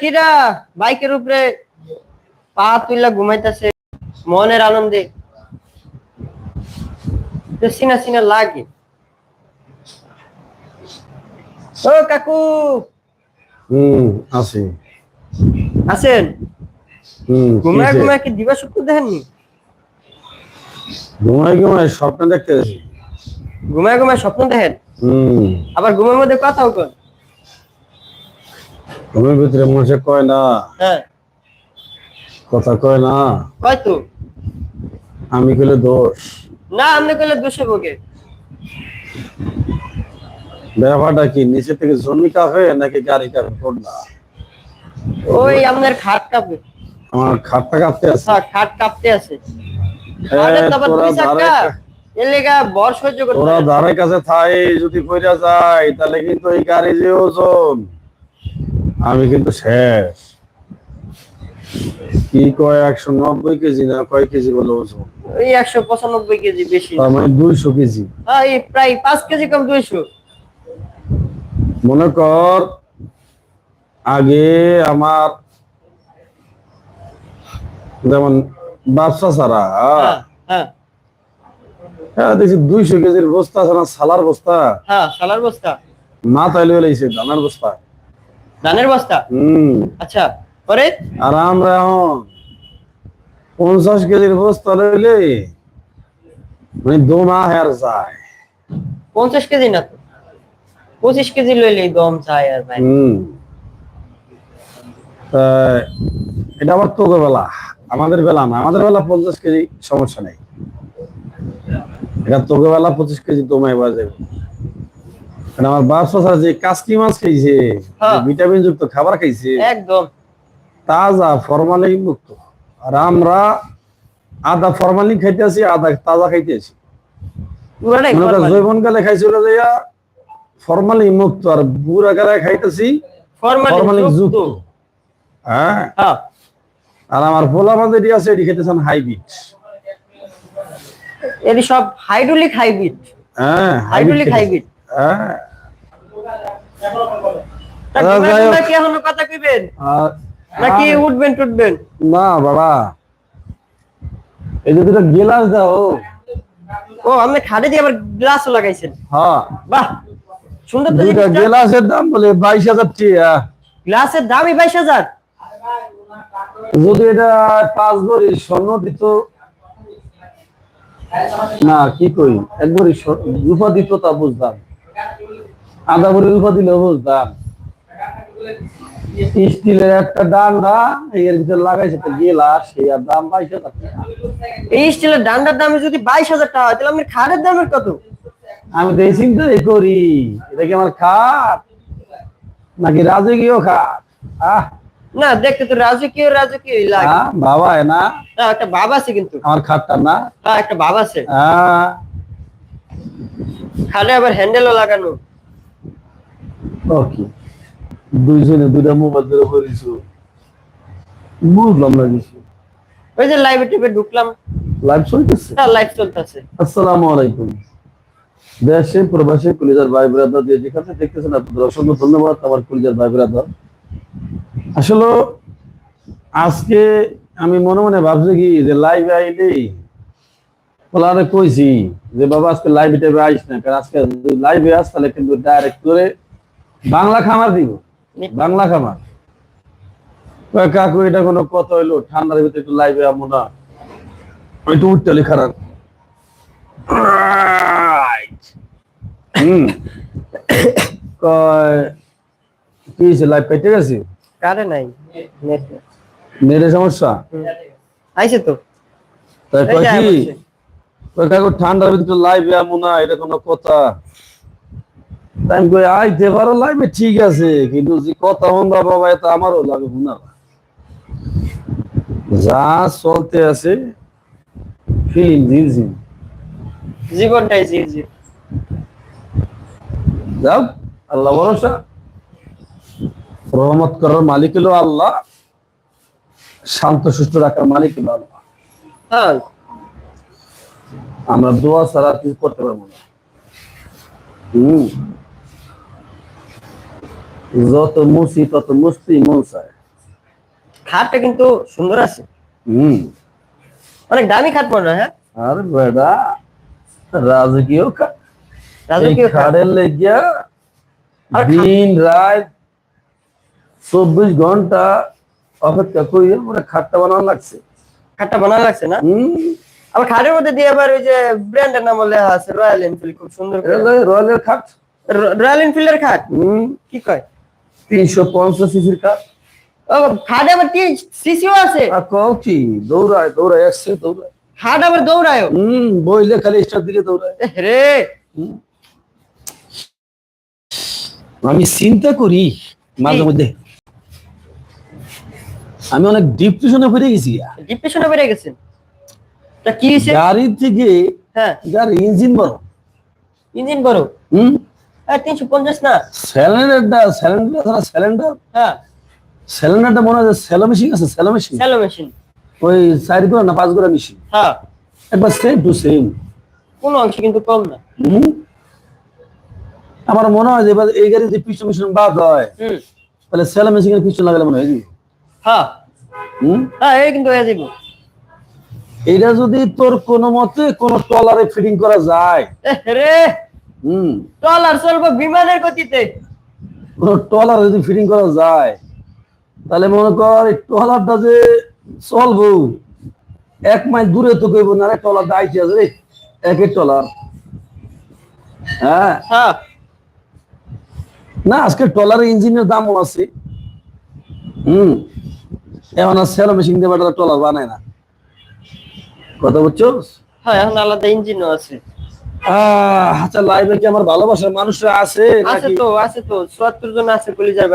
কিরা? বাইকের উপরে পা তুইলা ঘুমাইতেছে। মনের আনন্দে। সিনা সিনা লাগে। ও কাকু। হুম আছি। আছেন? হুম ঘুমায় ঘুমায় কি দিবা শুক্র দেখেননি? ঘুমাই ঘুমাই স্বপ্ন দেখতে ঘুমায় ঘুমায় স্বপ্ন দেখেন? হুম। আবার ঘুমের মধ্যে কথাও কর ঘুমের ভিতরে মানুষে কয় না? হ্যাঁ। কথা কয় না? কয় তো? আমি কইলে দোষ। না আপনি কইলে দোষে বকে ব্যাপারটা কি নিচে থেকে জমি কাফে নাকি গাড়ি কাফে কোনটা ওই আপনার খাট কাঁপে। আমার খাটটা কাঁপতে আছে। হ্যাঁ, খাট কাঁপতে আছে। তোরা। ধারে কাছে থাই যদি কইরা যায় তাহলে কিন্তু এই গাড়ি যে ওজন। আমি কিন্তু শেষ। কি কয় একশো নব্বই কেজি না কয় কেজি বলে ওজন ওই একশো পঁচানব্বই কেজি বেশি। তার মানে দুইশো কেজি। হ্যাঁ এই প্রায় পাঁচ কেজি কম দুইশো। মনে কর আগে আমার যেমন ব্যবসা ছাড়া হ্যাঁ হ্যাঁ। হ্যাঁ। দেখছি দুইশো কেজির বস্তা না সালার বস্তা? হ্যাঁ সালার বস্তা। না তাইলে দানার বস্তা। ধানের বস্তা? হম। আচ্ছা পরে আর আমরা এখন পঞ্চাশ কেজির বস্তা লইলে মানে যায়। পঞ্চাশ কেজি না তো? পঁচিশ কেজি লইলে দম চাই আর ভাই। হম। এটা আবার তোকে বেলা আমাদের বেলা না আমাদের বেলা পঞ্চাশ কেজি সমস্যা নেই। এটা তোকে বেলা পঁচিশ কেজি তোমায় বাজে কারণ আমার বাপসা স্যার যে কাসকি মাছ খাইছে হ্যাঁ। ভিটামিন যুক্ত খাবার খাইছে একদম। তাজা ফরমালিন মুক্ত আর আমরা আদা ফরমালিন খাইতে আছি আদা তাজা খাইতে আছি। পুরাটাই মনে কর formalin। জৈবন খাইছিল যে ফরমালিন মুক্ত আর বুড়া কালে খাইতেছি ফরমালিন যুক্ত। হ্যাঁ। হ্যাঁ। আর আমার পোলা বান্ধে এটি আছে এটি খেতেছেন হাইব্রিড। এটি সব হাইড্রোলিক হাইব্রিড। হ্যাঁ হাইড্রোলিক হাইব্রিড। হ্যাঁ? তা ঘুমায় যাই হোক। ঘুমায় কি এখনও কথা কইবেন? আর- নাকি উঠবেন টুটবেন? না বাবা। এই যে দুটো গেলাস দাও ও। আপনি খাটে দিয়ে আবার গ্লাসও লাগাইছেন। হ্যাঁ। বাহ সুন্দর তো দুইটা জিনিসটা। দাম বলে বাইশ হাজার টিয়া। গ্লাসের দামই বাইশ হাজার। যদি এটা পাঁচ ভরি স্বর্ণ দিত না কি কই এক ভরি রূপা দিত তা বুঝতাম ভরি রূপা দিলেও বুঝতাম। স্টিলের একটা ডান্ডা এর ভিতরে লাগাইছে একটা গেলাস দাম বাইশ হাজার এই স্টিলের ডান্ডার দামে যদি বাইশ হাজার টাকা হয় তাহলে খাটের দামের কত? আমি তো এই চিন্তাই করি। এটা কি আমার খাট? নাকি রাজকীয় খাট? আহ। না দেখতে তো রাজকীয় রাজকীয় লাগে। বাবা না? একটা বাবা আছে কিন্তু। আমার খাটটা না? হ্যাঁ একটা বাবা আছে। আহ, খাটে আবার হ্যান্ডেলও লাগানো। ও কি দুইজনে দুইটা মোবাইল ধরে পড়িছো বুঝলাম না কিছু ওই যে লাইভে টিপে ঢুকলাম। লাইভ চলতেছে? হ্যাঁ লাইভ চলতেছে। আসসালামু আলাইকুম। দেশে প্রবাসী কুলিজার ভাই ব্রাদার যে যেখানে দেখতেছেন আপনাদের অসংখ্য ধন্যবাদ। আমার কুলিজার ভাই ব্রাদার আসলে আজকে আমি মনে মনে ভাবছি কি যে লাইভে আইলে বলারে কইছি যে বাবা আজকে লাইভে টাইভে আইস না। কারণ আজকে লাইভে আস তাহলে কিন্তু ডাইরেক্ট করে বাংলা খামার দিব? বাংলা খামার? কাকু এটা কোনো কথা হইল? ঠান্ডার ভিতরে একটু লাইভে আমো না একটু উঠতে হুম। কি হয়েছে? লাইভ গেছে? কারে নাই? সমস্যা? আইছে তো। তাই কি? কাকু ঠান্ডার ভিতরে লাইভে আমো না এটা কোনো কথা। আমি কই আইতে পারো লাইভে ঠিক আছে কিন্তু যে কথা হন্দা বাবা এটা আমারও লাগে হুনা। যা চলতে আছে জীবনটাই যাও আল্লাহ ভরসা। রহমত করার মালিক হলো আল্লাহ। শান্ত সুস্থ রাখার মালিক হলো আল্লাহ। হ্যাঁ। আমরা দোয়া ছাড়া কিছু করতে পারব না। হম। যত মুসি তত মুস্তি খাটটা কিন্তু সুন্দর আছে। হুম। অনেক দামি খাট মনে হয় হ্যাঁ? আর বেড়া রাজকীয় খাট। খাটের লেগিয়া দিন রাত চব্বিশ ঘণ্টা অপেক্ষা করিয়ে খাটটা বানানো লাগছে। খাটটা বানানো লাগছে না? আবার খাটের মধ্যে দিয়ে আবার ওই যে ব্র্যান্ডের নাম লেখা আছে রয়্যাল এনফিল্ড খুব সুন্দর এটা রয়্যালের খাট। রয়্যাল এনফিল্ডের খাট? কি কয়? তিনশো পঞ্চাশ সিসির খাট ও খাটে আবার কি সিসিও আছে? কও কি দৌড়ায় দৌড়ায় আসছে দৌড়ায়। খাট আবার দৌড়ায় হম বইলে খালি স্টার দিকে দৌড়ায়। রে। আমি চিন্তা করি মাঝে মধ্যে। আমি অনেক ডিপ্রেশনে পড়ে গেছি। ডিপ্রেশনে বেড়ে গেছেন? তা কি হয়েছে? গাড়ির থেকে হ্যাঁ। গাড়ির ইঞ্জিন বড়। ইঞ্জিন বড়? হুম? তিনশো পঞ্চাশ না। সিলিন্ডারটা সিলিন্ডার সিলিন্ডার হ্যাঁ। সিলিন্ডারটা মনে হয় সেলো মেশিন আছে সেলো মেশিন স্যালো মেশিন ওই চার না পাঁচ মেশিন হ্যাঁ। একবার সেম টু সেম কোনো অংশ কিন্তু কম না। আমার মনে হয় যে এবার এই গাড়ি যদি পিছন মেশিন বাদ হয় হুম। তাহলে সেলো মেশিনের পিছন লাগালে মনে হয়? হ্যাঁ। হুম। হ্যাঁ এই কিন্তু হয়ে যাব এটা যদি তোর কোনো মতে কোন টলারে ফিটিং করা যায় রে! হুম। ট্রলার চলবো বিমানের গতিতে। টলারে যদি ফিটিং করা যায় তাহলে মনে কর এই টলারটা যে চলবো এক মাইল দূরে তো কইব না রে টলার দাইতে আছে রে একের টলার হ্যাঁ। হ্যাঁ। না আজকে টলারের ইঞ্জিনের দামও আছে। হুম। এখন আর সেলো মেশিন দিয়ে বেটা টলার বানায় না। কথা বুঝছ? হ্যাঁ এখন আলাদা ইঞ্জিনও আছে। আচ্ছা লাইভে কি আমার ভালোবাসার মানুষরা আছে আছে তো আছে তো। চুয়াত্তর জন আছে কলিজার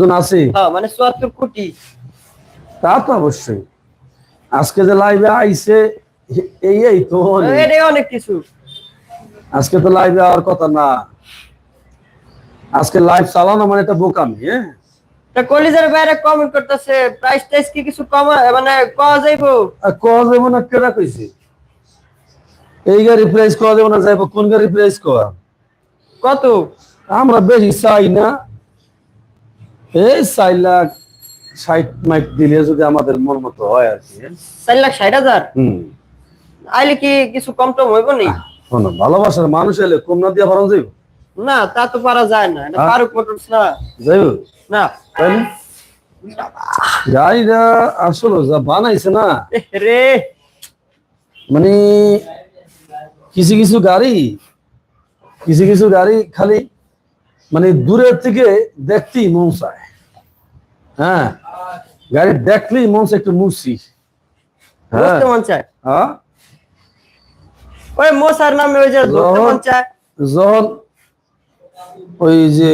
জন আছে? হ্যাঁ মানে কোটি। তা তো অবশ্যই। আজকে যে লাইভে আইছে এই এই তো অনেক। এটাই অনেক কিছু। আজকে তো লাইভে আর কথা না। আজকে লাইভ চালানো মানে একটা বোকামি হ্যাঁ? তা কলিজার বাইরে কমেন্ট করতেছে প্রাইস টাইস কি কিছু কমা মানে কওয়া যাইবো? কওয়া না কেনা কইছে? এই গাড়ি প্রাইস কওয়া যাব না যাইবো কোন গাড়ি প্রাইস কওয়া কত? আমরা বেশি চাই না। এই চার লাখ ষাট মাইক দিলে যদি আমাদের মন মতো হয় আর কি? চার লাখ ষাট হাজার? হুম। আইলে কি কিছু কম টম হইব নি? শোনো, ভালোবাসার মানুষ এলে কম না দিয়া পারো যাইব? না তা তো পারা যায় না। এটা হ্যাঁ। ফারুক মোটরস না। যাইব? না। তাইলে গাড়িটা আসলে যা বানাইছে না। রে। মানে কিছু কিছু গাড়ি কিছু কিছু গাড়ি খালি মানে দূরের থেকে দেখতেই মন চায়। হ্যাঁ গাড়ি দেখলেই মন চায় একটু মুছি। হ্যাঁ। মন চায়? হ্যাঁ। ওই মোসার নামে ওই যে মন চায়। যখন ওই যে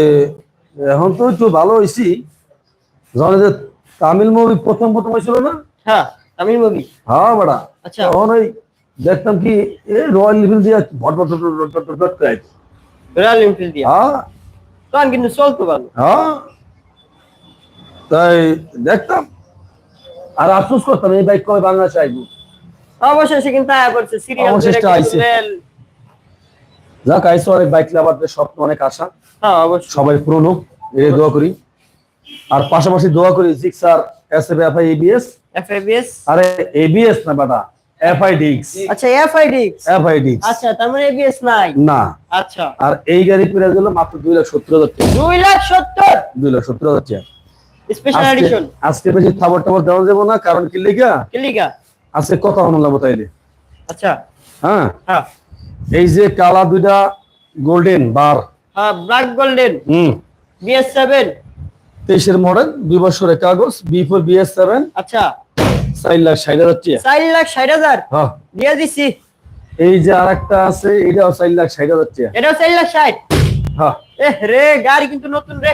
এখন তো একটু ভালো হয়েছি যখন যে তামিল মুভি প্রথম প্রথম হয়েছিল না? হ্যাঁ তামিল মুভি। হ্যাঁ বড়া। আচ্ছা। তখন ওই দেখতাম কি রয়্যাল লেভেল দিয়ে ভট ভট ভট ভট ভট ভট করে। রয়্যাল এনফিল্ড দিয়া? হ্যাঁ। তখন কিন্তু চলতো ভালো। হ্যাঁ। তাই দেখতাম। আর আফসোস করতাম এই বাইক কবে বাংলাদেশে আইবো? অবশ্যই সে কিন্তু আয়া করছে সিরিয়াল অবশেষে। যাক আইসো অনেক বাইক লাভারদের স্বপ্ন অনেক আশা। হ্যাঁ অবশ্যই। সবাই পূরণ হোক এই দোয়া করি। আর পাশাপাশি দোয়া করি Gixxer S F F I ABS FIBS আরে এবিএস না বেটা এফ আই ডিক্স আচ্ছা এফআইডিক্স এফ আই ডিক্স আচ্ছা তার মানে এবিএস নাই? না। আচ্ছা। আর এই গাড়ি মাত্র লাখ হাজার টাকা। লাখ সত্তর? দুই লাখ সত্তর হাজার টাকা। স্পেশাল আজকে এডিশন আজকে বেশি খাবার টাবার দেওয়া যাব না কারণ কি লেগা? আজকে কথা হলাম তাইলে। আচ্ছা। হ্যাঁ? হ্যাঁ। এই যে কালা দুইটা গোল্ডেন বার হ্যাঁ ব্ল্যাক গোল্ডেন হুম। মডেল দুই বছরের কাগজ বি ফোর বিএস সেভেন আচ্ছা। চার লাখ ষাট হাজার চার লাখ ষাট হাজার? হ্যাঁ। দিয়ে এই যে আর আছে এটাও চার লাখ ষাট হাজার এটাও চার লাখ ষাট? হ্যাঁ। রে গাড়ি কিন্তু নতুন রে।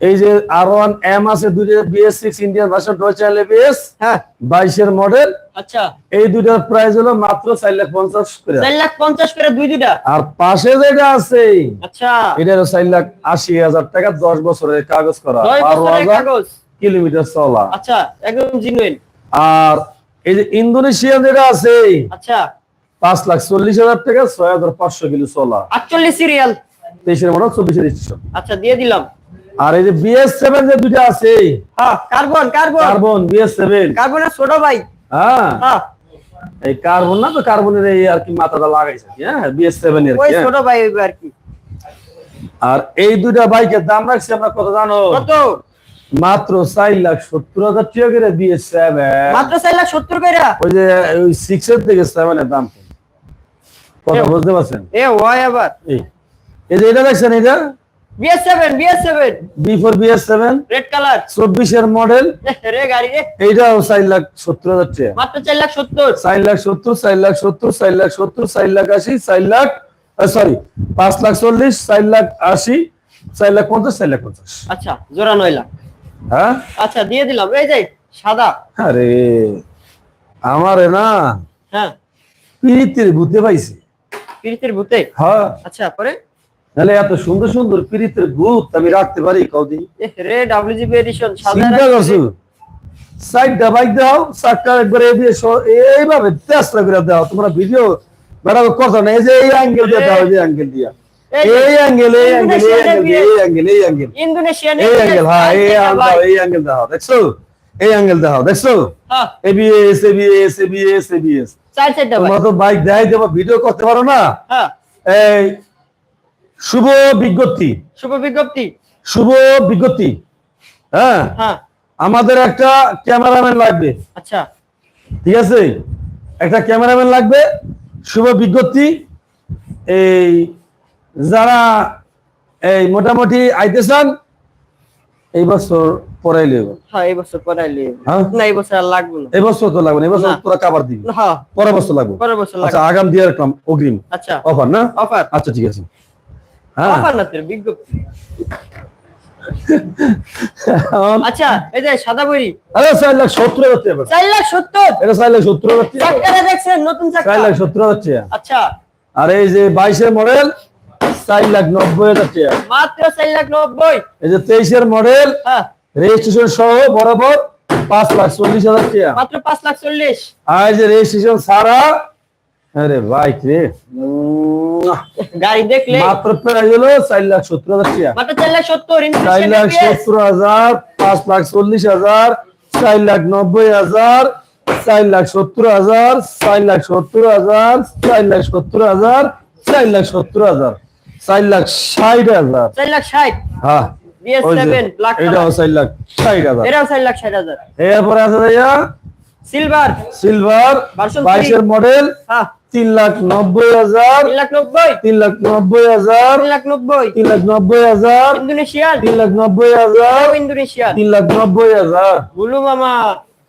এই যে আর ওয়ান এম আছে দুইটা বিএস সিক্স ইন্ডিয়ান ভার্সন ডয়চাল এবিএস হ্যাঁ। বাইশের মডেল আচ্ছা। এই দুইটার প্রাইস হলো মাত্র চার লাখ পঞ্চাশ করে। চার লাখ পঞ্চাশ করে দুই দুইটা? আর পাশে যেটা আছে আচ্ছা। এটা হলো চার লাখ আশি হাজার টাকা দশ বছরের কাগজ করা। বারো হাজার কাগজ? কিলোমিটার চলা। আচ্ছা একদম জিনুইন আর এই যে ইন্দোনেশিয়ান যেটা আছে আচ্ছা। পাঁচ লাখ চল্লিশ হাজার টাকা ছয় হাজার পাঁচশো কিলো চলা আটচল্লিশ সিরিয়াল তেইশের মডেল চব্বিশের আচ্ছা দিয়ে দিলাম। আর এই যে বিএস সেভেন যে দুইটা আছে carbon carbon carbon BS seven কার্বনের ছোট ভাই। হ্যাঁ। হ্যাঁ। এই কার্বন না তো কার্বনের এই আর কি মাথাটা লাগাইছে হ্যাঁ বিএস সেভেন এর হ্যাঁ। ছোট ভাই আর কি। আর এই দুইটা বাইকের দাম রাখছি আমরা কত জানো? কত? মাত্র চার লাখ সত্তর হাজার টাকা করে বিএস সেভেন মাত্র চার লাখ সত্তর কইরা ওই যে ওই সিক্স এর থেকে সেভেনের দাম কথা বুঝতে পারছেন এ ওয়াই আবার এই যে এটা দেখছেন এটা BS seven BS seven B four BS seven red colour চব্বিশের মডেল এইটাও চার লাখ সত্তর হাজার টাকা মাত্র চার লাখ সত্তর চার লাখ সত্তর চার লাখ সত্তর চার লাখ সত্তর চার লাখ আশি চার লাখ সরি পাঁচ লাখ চল্লিশ চার লাখ আশি চার লাখ পঞ্চাশ চার লাখ পঞ্চাশ আচ্ছা জোড়া নয় লাখ হ্যাঁ? আচ্ছা দিয়ে দিলাম। এই যে সাদা। আরে আমারে না হ্যাঁ। পিরিতের ভূতে পাইছে। পিরিতের ভূতে? হ্যাঁ। আচ্ছা পরে? তাহলে এত সুন্দর সুন্দর পিরিতের ভূত আমি রাখতে পারি কদিন? এ, রে ডাব্লিউজিবি এডিশন সাদা সাইডটা বাইক দাও চারটা একবার এই দিয়ে এইভাবে চেষ্টা করে দাও। তোমরা ভিডিও বেড়া কথা না এই যে এই অ্যাঙ্গেল দিয়ে দাও এই অ্যাঙ্গেল দিয়া। এই অ্যাঙ্গেল এই অ্যাঙ্গেল এই অ্যাঙ্গেল এই অ্যাঙ্গেল ইন্দোনেশিয়ান এই অ্যাঙ্গেল হ্যাঁ এই দাও এই অ্যাঙ্গেল দাও দেখছ এই অ্যাঙ্গেল দাও দেখছ হ্যাঁ এবিএস এবিএস এবিএস এবিএস চার চারটা তোমরা তো বাইক দেয় দেবো ভিডিও করতে পারো না হ্যাঁ এই শুভ বিজ্ঞপ্তি শুভ বিজ্ঞপ্তি শুভ বিজ্ঞপ্তি হ্যাঁ হ্যাঁ আমাদের একটা ক্যামেরাম্যান লাগবে। আচ্ছা। ঠিক আছে? একটা ক্যামেরাম্যান লাগবে শুভ বিজ্ঞপ্তি। এই যারা এই মোটামুটি আইতেছেন এই বছর পড়াইলে হ্যাঁ এই বছর হ্যাঁ? না এই বছর আর লাগবে না। এই বছর তো লাগবে না এই বছর। তোরা দিবি। হ্যাঁ। পরের বছর লাগবে। পরের বছর লাগবে। আচ্ছা আগাম দিয়ে রাখলাম অগ্রিম। আচ্ছা। অফার না? অফার। আচ্ছা ঠিক আছে। হ্যাঁ। অফার না তোর বিজ্ঞপ্তি। আচ্ছা এই যে সাদা বড়ি। আরে চার লাখ সত্তর হাজার টাকা। চার লাখ সত্তর? এটা চার লাখ সত্তর হাজার টাকা। দেখছেন নতুন চাক্কা চার লাখ সত্তর হাজার টাকা। আচ্ছা। আর এই যে বাইশের মডেল চার লাখ নব্বই হাজার টাকা মাত্র চার লাখ নব্বই এই যে তেইশের মডেল হ্যাঁ রেজিস্ট্রেশন সহ বরাবর পাঁচ লাখ চল্লিশ হাজার টাকা মাত্র পাঁচ লাখ চল্লিশ আর যে রেজিস্ট্রেশন সারা আরে বাইক রে গাড়ি দেখলে মাত্র প্রায় হলো চার লাখ সত্তর হাজার টাকা মাত্র চার লাখ সত্তর চার লাখ সত্তর হাজার পাঁচ লাখ চল্লিশ হাজার চার লাখ নব্বই হাজার চার লাখ সত্তর হাজার চার লাখ সত্তর হাজার চার লাখ সত্তর হাজার চার লাখ সত্তর হাজার চার লাখ ষাট হাজার। চার লাখ ষাট? হ্যাঁ। এটাও চার লাখ ষাট হাজার। এটাও চার লাখ ষাট হাজার। এরপরে আছে ভাইয়া সিলভার। সিলভার বাইশের মডেল তিন লাখ নব্বই হাজার তিন লাখ নব্বই। তিন লাখ নব্বই হাজার তিন লাখ নব্বই। তিন লাখ নব্বই হাজার ইন্দোনেশিয়ান। তিন লাখ নব্বই হাজার ইন্দোনেশিয়ান। তিন লাখ নব্বই হাজার। বুলু মামা।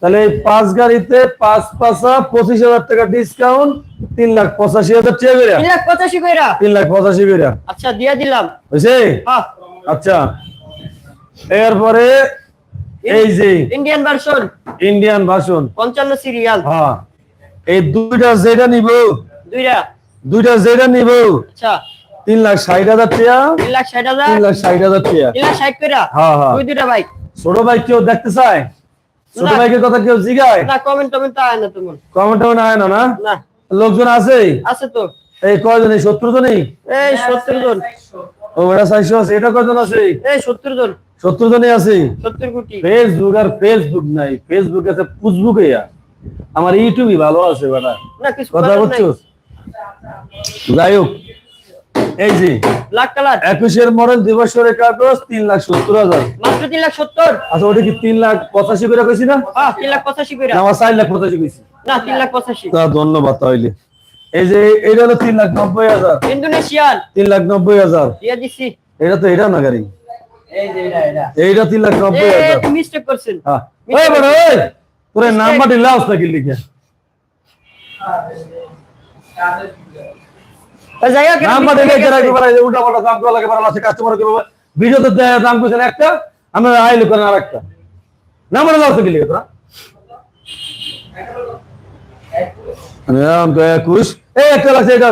তাহলে এই পাঁচ গাড়িতে পাঁচ পাঁচা পঁচিশ হাজার টাকা ডিসকাউন্ট তিন লাখ পঁচাশি হাজার টাকা করে তিন লাখ পঁচাশি কইরা? তিন লাখ পঁচাশি করে আচ্ছা দিয়া দিলাম। বুঝছে হ্যাঁ। আচ্ছা। এরপরে এই যে ইন্ডিয়ান ভার্সন। ইন্ডিয়ান ভাষণ পঞ্চান্ন সিরিয়াল। হ্যাঁ। এই দুইটা যেটা নিব। দুইটা? দুইটা যেটা নিব। আচ্ছা। তিন লাখ ষাট হাজার টাকা। তিন লাখ ষাট হাজার? তিন লাখ ষাট হাজার টাকা। তিন লাখ ষাট কইরা? হ্যাঁ হ্যাঁ। দুই দুইটা বাইক ছোট ভাই কেউ দেখতে চায়? ছোট। ভাইকে কথা কেউ জিগায়? না কমেন্ট টমেন্ট আয় না তোমার কমেন্ট টমেন্ট আয় না না? না। লোকজন আছে? আছে তো। এই কয়জন এই সত্তর জনই এই সত্তর জন। ও এটা চারশো আছে। এটা কয়জন আছে? এই সত্তর জন। সত্তর জনই আছে? সত্তর কোটি। ফেসবুক আর ফেসবুক নাই। ফেসবুক আছে ফেসবুক আমার ইউটিউবই ভালো আছে বেটা। কথা করার নাই। বুঝছ যাই হোক। এই যে ব্ল্যাক কালার একুশের মডেল দুই বছরের কাগজ তিন লাখ সত্তর হাজার। মাত্র তিন লাখ সত্তর? আচ্ছা ওটা কি তিন লাখ পঁচাশি করে কইছি না? তিন লাখ পঁচাশি করে। আমার চার লাখ পঁচাশি কইছি। না লাখ তা ধন্যবাদ তাহলে এই যে এটা হলো তিন লাখ নব্বই হাজার। ইন্দোনেশিয়ান। তিন লাখ নব্বই হাজার। দিয়া দিছি। এটা তো এটা না গাড়ি? এই যে এটা এটা। এইটা তিন লাখ নব্বই এই হাজার। তুমি মিস্টেক করছেন। হ্যাঁ। ওই বড় ওই! তোর নাম্বারটি লাউস নাকি লিখে। নাম্বারটি লিখে আছে। রাখবে উল্টা পাল্টা দাম করা লাগে পারে আছে কাস্টমার কে ভিডিওতে দাম কইছেন একটা আমরা আইলে করেন আরেকটা। নাম্বার লাউস নাকি লিখে তোরা? তো একুশ। এই একটা এটা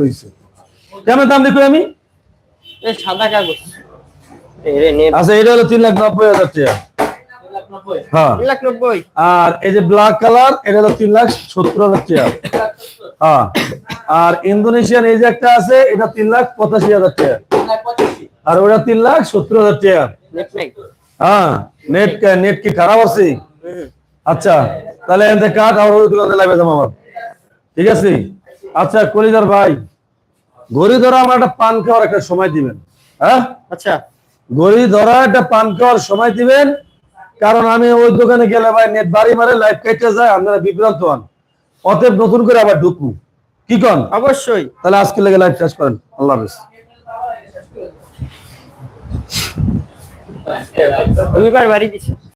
রয়েছে। কেমন দাম দেখো আমি? এই সাদা কাগজ। আচ্ছা এটা হলো তিন লাখ নব্বই হাজার টাকা। হ্যাঁ। আর এই যে ব্ল্যাক কালার এটা হলো তিন লাখ সত্তর হাজার টাকা। হ্যাঁ। আর ইন্দোনেশিয়ান এই যে একটা আছে এটা তিন লাখ পঁচাশি হাজার টাকা। আর ওটা তিন লাখ সত্তর হাজার টাকা। নেট হ্যাঁ নেট নেট কি খারাপ আছে। আচ্ছা তাহলে এতে কাট আর ওই দোকানে লাগবে যাব আমার ঠিক আছে? আচ্ছা কলিদার ভাই গড়ি ধরা আমার একটা পান খাওয়ার একটা সময় দিবেন। হ্যাঁ? আচ্ছা। গড়ি ধরা একটা পান খাওয়ার সময় দিবেন কারণ আমি ওই দোকানে গেলে ভাই নেট বাড়ি মারে লাইফ কেটে যায় আপনারা বিভ্রান্ত হন। অতএব নতুন করে আবার ঢুকবো। কি কন? অবশ্যই। তাহলে আজকে লেগে লাইফ শেষ করেন। আল্লাহ হাফিজ। রবিবার বাড়ি দিছে।